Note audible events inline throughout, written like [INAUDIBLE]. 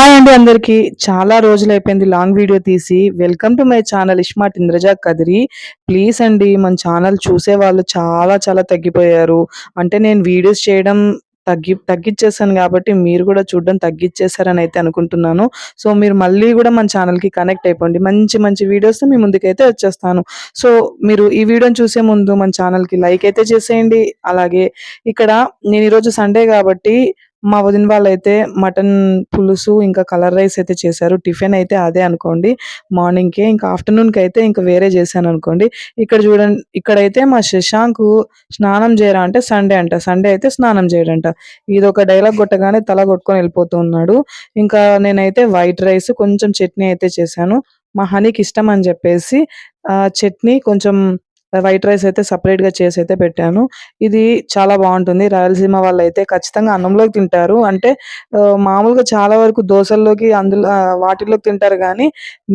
Hi అండి అందరికి. చాలా రోజులు అయిపోయింది లాంగ్ వీడియో తీసి. Welcome to my channel ismart Indraja Kadiri. Please అండి మన ఛానల్ చూసే వాళ్ళు చాలా చాలా తగ్గిపోయారు. అంటే నేను వీడియోస్ చేయడం తగ్గి తగ్గించేసాను కాబట్టి మీరు కూడా చూడడం తగ్గించేశారని అయితే అనుకుంటున్నాను. సో మీరు మళ్ళీ కూడా మన ఛానల్కి కనెక్ట్ అయిపోండి. మంచి మంచి వీడియోస్ మీ ముందుకైతే వచ్చేస్తాను. సో మీరు ఈ వీడియోని చూసే ముందు మన ఛానల్కి లైక్ అయితే చేసేయండి. అలాగే ఇక్కడ నేను ఈరోజు సండే కాబట్టి మా వదిన వాళ్ళైతే మటన్ పులుసు ఇంకా కలర్ రైస్ అయితే చేశారు. టిఫిన్ అయితే అదే అనుకోండి. మార్నింగ్కే ఇంకా ఆఫ్టర్నూన్కి అయితే ఇంకా వేరే చేశాను అనుకోండి. ఇక్కడ చూడండి ఇక్కడైతే మా శశాంక్ స్నానం చేయరా అంటే సండే అంట. సండే అయితే స్నానం చేయడంట. ఇది ఒక డైలాగ్ కొట్టగానే తల కొట్టుకొని వెళ్ళిపోతూ ఉన్నాడు. ఇంకా నేనైతే వైట్ రైస్ కొంచెం చట్నీ అయితే చేశాను. మా హనీకి ఇష్టం అని చెప్పేసి చట్నీ కొంచెం వైట్ రైస్ అయితే సపరేట్గా చేసి అయితే పెట్టాను. ఇది చాలా బాగుంటుంది. రాయలసీమ వాళ్ళు అయితే ఖచ్చితంగా అన్నంలోకి తింటారు. అంటే మామూలుగా చాలా వరకు దోశల్లోకి అందులో వాటిలోకి వాటిల్లోకి తింటారు కానీ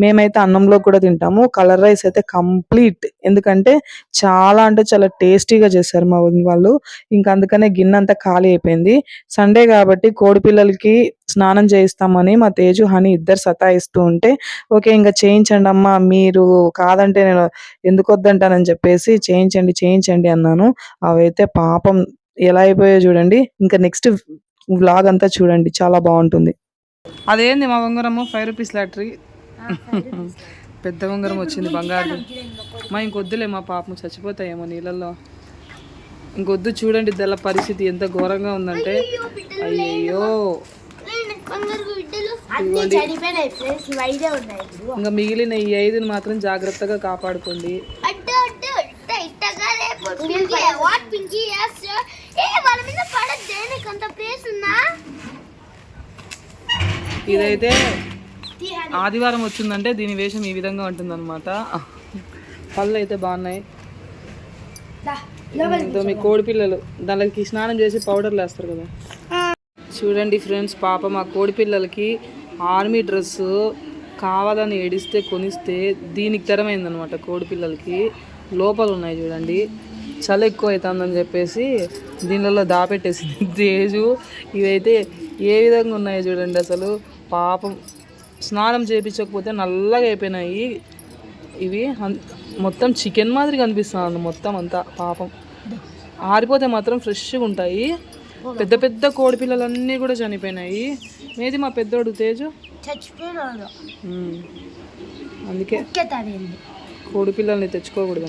మేమైతే అన్నంలో కూడా తింటాము. కలర్ రైస్ అయితే కంప్లీట్. ఎందుకంటే చాలా అంటే చాలా టేస్టీగా చేశారు మా వాళ్ళు. ఇంకా అందుకనే గిన్నె అంతా ఖాళీ అయిపోయింది. సండే కాబట్టి కోడి పిల్లలకి స్నానం చేయిస్తామని మా తేజు హని ఇద్దరు సతాయిస్తూ ఉంటే ఓకే ఇంకా చేయించండి అమ్మా మీరు కాదంటే నేను ఎందుకు వద్దంటానని చెప్పేసి చేయించండి చేయించండి అన్నాను. అవైతే పాపం ఎలా అయిపోయాయో చూడండి. ఇంకా నెక్స్ట్ వ్లాగ్ అంతా చూడండి. చాలా బాగుంటుంది. అదేంది మా ఉంగరము? Five rupees lottery. పెద్ద ఉంగరం వచ్చింది బంగారు. మా ఇంకొద్దులే మా పాపం చచ్చిపోతాయేమో నీళ్ళల్లో. ఇంకొద్దు చూడండి దళ పరిస్థితి ఎంత ఘోరంగా ఉందంటే. ఇప్పుడు ఇంకా మిగిలిన ఈ ఐదుని మాత్రం జాగ్రత్తగా కాపాడుకోండి. పింకీ వాట్ పింకీ yes ఏ వాళ్ళ మీద పడద్దే నీకు అంత ప్లేస్ ఉందా? ఇదైతే. ఆదివారం వచ్చిందంటే దీని వేషం ఈ విధంగా ఉంటుందన్నమాట. పళ్ళు అయితే బాగున్నాయి. మీ కోడి పిల్లలు. దానికి స్నానం చేసి పౌడర్లు వేస్తారు కదా. చూడండి ఫ్రెండ్స్ పాప మా కోడి పిల్లలకి ఆర్మీ డ్రెస్సు కావాలని ఏడిస్తే కొనిస్తే దీనికి తెరమైంది అనమాట కోడి పిల్లలకి. లోపల ఉన్నాయి చూడండి. చలి ఎక్కువ అవుతుందని చెప్పేసి దీనిలో దాపెట్టేసింది [LAUGHS] తేజు. ఇవైతే ఏ విధంగా ఉన్నాయో చూడండి అసలు. పాపం స్నానం చేయించకపోతే నల్లగా అయిపోయినాయి. ఇవి మొత్తం చికెన్ మాదిరి కనిపిస్తుంది మొత్తం అంతా పాపం. ఆరిపోతే మాత్రం ఫ్రెష్గా ఉంటాయి. పెద్ద పెద్ద కోడి పిల్లలన్నీ కూడా చనిపోయినాయి. మేది మా పెద్దోడు తేజు. అందుకే కోడి పిల్లల్ని తెచ్చుకోకూడదు